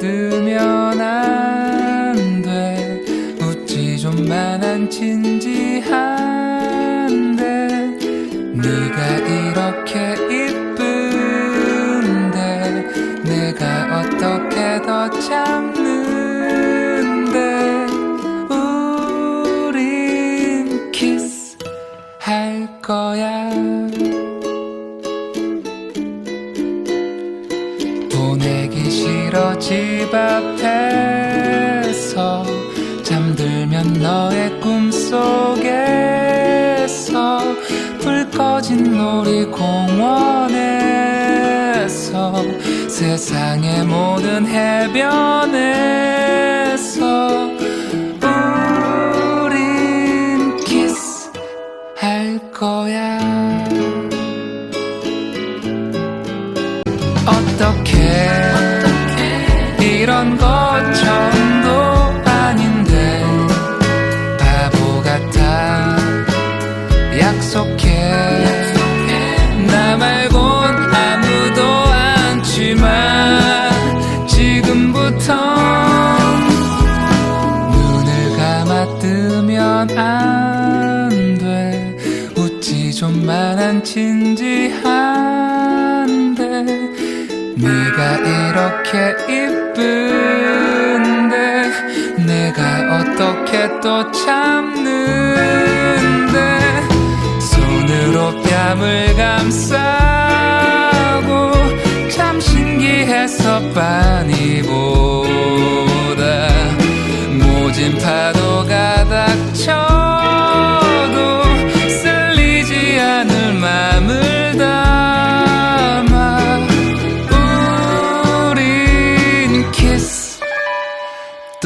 뜨면 안 돼. 웃지 좀만 안 진지한데 네가 이렇게 이쁜데 내가 어떻게 더 참는데 우린 키스 할 거야 보내기 싫어 집 앞에서 잠들면 너의 꿈속에서 불 꺼진 놀이공원에서 세상의 모든 해변에서 어떻게 이런 것 처음도 아닌데 바보 같아 약속해 나 말곤 아무도 않지만 지금부터 눈을 감아 뜨면 안 돼. 웃지 좀만 안 진지한데 네가 이렇게 이쁜데 내가 어떻게 또 참는데 손으로 뺨을 감싸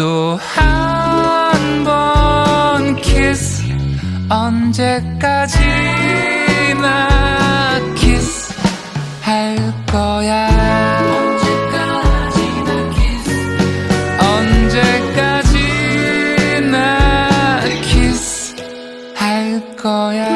또 한 번 키스 언제까지나 키스 할 거야. 언제까지나 키스 할 거야